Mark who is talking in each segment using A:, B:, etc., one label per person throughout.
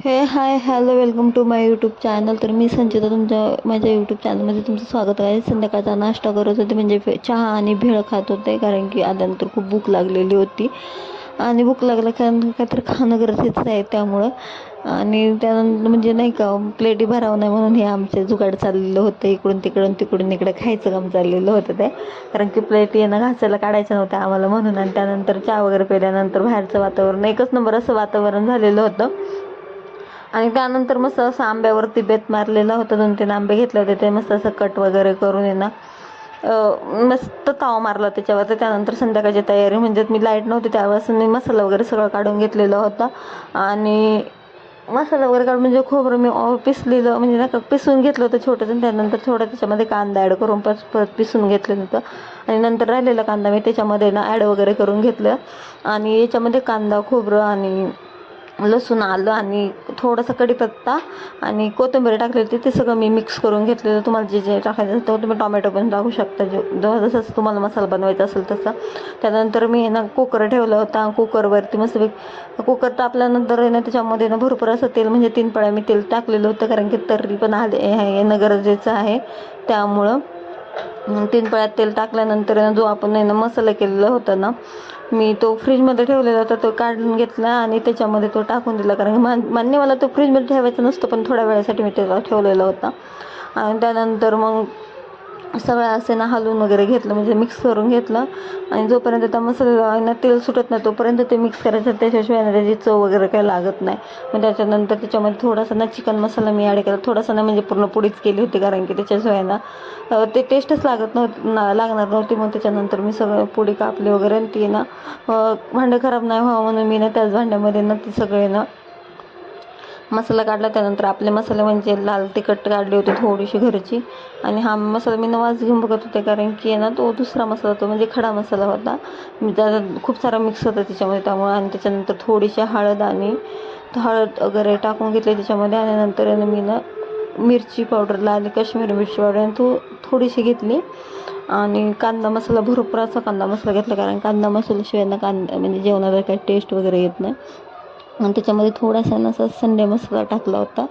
A: हे hi hello welcome to my YouTube channel तर मी संचिता तुमच्या माझ्या यूट्यूब चॅनलमध्ये तुमचं स्वागत आहे. संध्याकाळचा नाश्ता करत होते म्हणजे चहा आणि भेळ खात होते कारण की आल्यानंतर खूप भूक लागलेली होती. आणि भूक लागल्या कारण काहीतरी खाणं गरजेचं आहे त्यामुळं. आणि त्यानंतर म्हणजे नाही का प्लेटी भरावं नाही म्हणून हे आमचे जुगाड चाललेलं होतं. इकडून तिकडून तिकडून इकडं खायचं काम चाललेलं होतं ते. कारण की प्लेटी येणं घासायला काढायचं नव्हतं आम्हाला म्हणून. आणि त्यानंतर चहा वगैरे पिल्यानंतर बाहेरचं वातावरण एकच नंबर असं वातावरण झालेलं होतं. आणि त्यानंतर मस्त असं आंब्यावरती बेत मारलेला होता दोन तीन आंबे घेतले होते ते मस्त असं कट वगैरे करून आहे ना मस्त ताव मारला त्याच्यावरती. त्यानंतर संध्याकाळची तयारी म्हणजे मी लाइट नव्हती त्यावेळेस मी मसाला वगैरे सगळं काढून घेतलेला होता. आणि मसाला वगैरे काढून म्हणजे खोबरं मी पिसलेलं म्हणजे ना पिसून घेतलं होतं छोटंसं आणि त्यानंतर थोडं त्याच्यामध्ये कांदा ॲड करून परत परत पिसून घेतलं होतं. आणि नंतर राहिलेला कांदा मी त्याच्यामध्ये ना ॲड वगैरे करून घेतलं. आणि याच्यामध्ये कांदा खोबरं आणि लसूण आलं आणि थोडासा कढीपत्ता आणि कोथिंबीर टाकली होती. ते सगळं मी मिक्स करून घेतलेलं. तुम्हाला जे जे टाकायचं असतं तुम्ही टोमॅटो पण टाकू शकता. जे जसं जसं तुम्हाला मसाला बनवायचा असेल तसा. त्यानंतर मी ना कुकर ठेवला होता. कुकरवरती मस्त कुकर तापल्यानंतर ना त्याच्यामध्ये ना भरपूर असं तेल म्हणजे तीन पळ्या मी तेल टाकलेलं होतं. कारण की तर्री पण आले येणं गरजेचं आहे. त्यामुळं तीन पळ्यात तेल टाकल्यानंतर ना जो आपण आहे ना मसाला केलेला होता ना मी तो फ्रीजमध्ये ठेवलेला होता तो काढून घेतला आणि त्याच्यामध्ये तो टाकून दिला. कारण मान मान्य मला तो फ्रीजमध्ये ठेवायचा नसतो पण थोड्या वेळासाठी मी त्याला ठेवलेला होता. आणि त्यानंतर मग सगळं असे ना हलवून वगैरे घेतलं म्हणजे मिक्स करून घेतलं. आणि जोपर्यंत त्या मसाला ना तेल सुटत नाही तोपर्यंत ते मिक्स करायचं. त्याच्याशिवाय ना त्याची चव वगैरे काही लागत नाही. मग त्याच्यानंतर त्याच्यामध्ये थोडासा ना चिकन मसाला मी ॲड केला. थोडासा ना म्हणजे पूर्ण पुडीच केली होती कारण की त्याच्याशिवाय ना ते टेस्टच लागत नव्हती ना लागणार नव्हती. मग त्याच्यानंतर मी सगळं पुडी कापली वगैरे आणि ती ना भांडं खराब नाही व्हावं म्हणून मी ना त्याच भांड्यामध्ये ना ती सगळे ना मसाला काढला त्यानंतर आपले मसाले म्हणजे लाल तिखट काढली होती थोडीशी घरची. आणि हा मसाला मी नवाच घेऊन बघत होते कारण की ना तो दुसरा मसाला होता म्हणजे खडा मसाला होता. मी त्याचा खूप सारा मिक्स होता त्याच्यामध्ये त्यामुळे आणि त्याच्यानंतर थोडीशी हळद आणि हळद वगैरे टाकून घेतली त्याच्यामध्ये आणि नंतर ना मी ना मिरची पावडर लाल काश्मीरी मिरची पावडर आणि तो थोडीशी घेतली. आणि कांदा मसाला भरपूर असा कांदा मसाला घेतला कारण कांदा मसाल्याशिवाय ना कांदा म्हणजे जेवणाला काही टेस्ट वगैरे येत नाही. आणि त्याच्यामध्ये थोडासा ना असा संडे मसाला टाकला होता.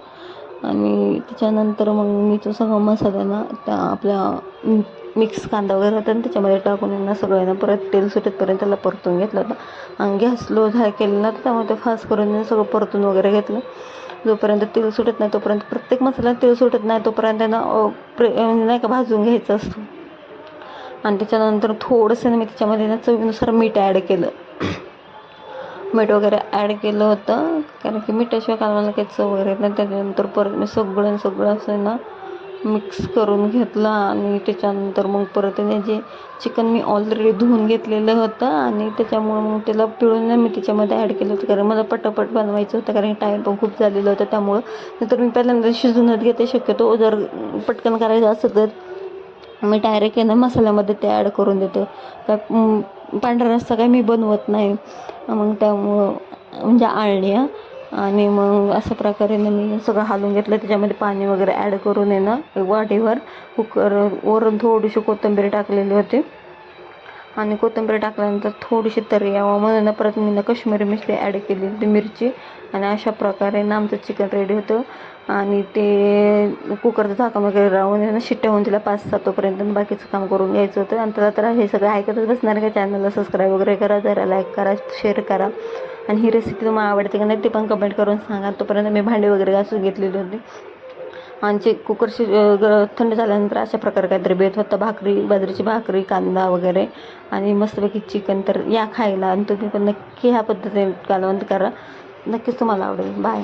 A: आणि त्याच्यानंतर मग मी तो सगळा मसाला ना त्या आपल्या मिक्स कांदा वगैरे होता आणि त्याच्यामध्ये टाकून ना सगळं ना परत तेल सुटेपर्यंत त्याला परतून घेतलं होता. आणि गॅस लो झाय केलं ना त्यामुळे ते फास्ट करून सगळं परतून वगैरे घेतलं. जोपर्यंत तेल सुटत नाही तोपर्यंत प्रत्येक मसाला तेल सुटत नाही तोपर्यंत ना प्रे नाही का भाजून घ्यायचं असतं. आणि त्याच्यानंतर थोडंसं ना मी त्याच्यामध्ये ना चवीनुसार मीठ ॲड केलं. मीठ वगैरे ॲड केलं होतं. कारण की मिठाशिवाय कालवाला काही चव वगैरे येत नाही. त्याच्यानंतर परत मी सगळं सगळं असं ना मिक्स करून घेतलं आणि त्याच्यानंतर मग परत त्याने जे चिकन मी ऑलरेडी धुवून घेतलेलं होतं आणि त्याच्यामुळं मग त्याला पिळून मी त्याच्यामध्ये ॲड केलं होतं. कारण मला पटापट बनवायचं होतं. कारण टाईम पण खूप झालेलं होतं. त्यामुळं नंतर मी पहिल्यांदा शिजूनच घेते. शक्यतो जर पटकन करायचं असेल तर मी डायरेक्ट आहे ना मसाल्यामध्ये ते ॲड करून देते. काय पांढरा रस्सा काय मी बनवत नाही. मग त्यामुळं म्हणजे आळण्या आणि मग अशा प्रकारे मी सगळं हालून घेतलं. त्याच्यामध्ये पाणी वगैरे ॲड करून आहे ना वाटीवर कुकर वरून थोडीशी कोथिंबीर टाकलेली होती. आणि कोथिंबीर टाकल्यानंतर थोडीशी तरी यावं. म्हणून परत मी कश्मीरी मिरची ॲड केली होती मिरची. आणि अशा प्रकारे ना आमचं चिकन रेडी होतं. आणि ते कुकरचं झाकण वगैरे राहून आहे शिट्ट्या होऊन तिला पाच सातोपर्यंत बाकीचं काम करून घ्यायचं होतं. आणि त्याला तर हे सगळं ऐकतच बसणार का चॅनलला सबस्क्राईब वगैरे करा जरा लाईक करा शेअर करा. आणि ही रेसिपी तुम्हाला आवडते का नाही ते पण कमेंट करून सांगा. तोपर्यंत मी भांडी वगैरे घासून घेतलेली होती. आणि जे कुकरशी थंड झाल्यानंतर अशा प्रकारे काहीतरी बेत होतं. भाकरी बाजरीची भाकरी कांदा वगैरे आणि मस्तपैकी चिकन तर या खायला आणि तुम्ही पण नक्की ह्या पद्धतीने कालवंत करा. नक्कीच तुम्हाला आवडेल. बाय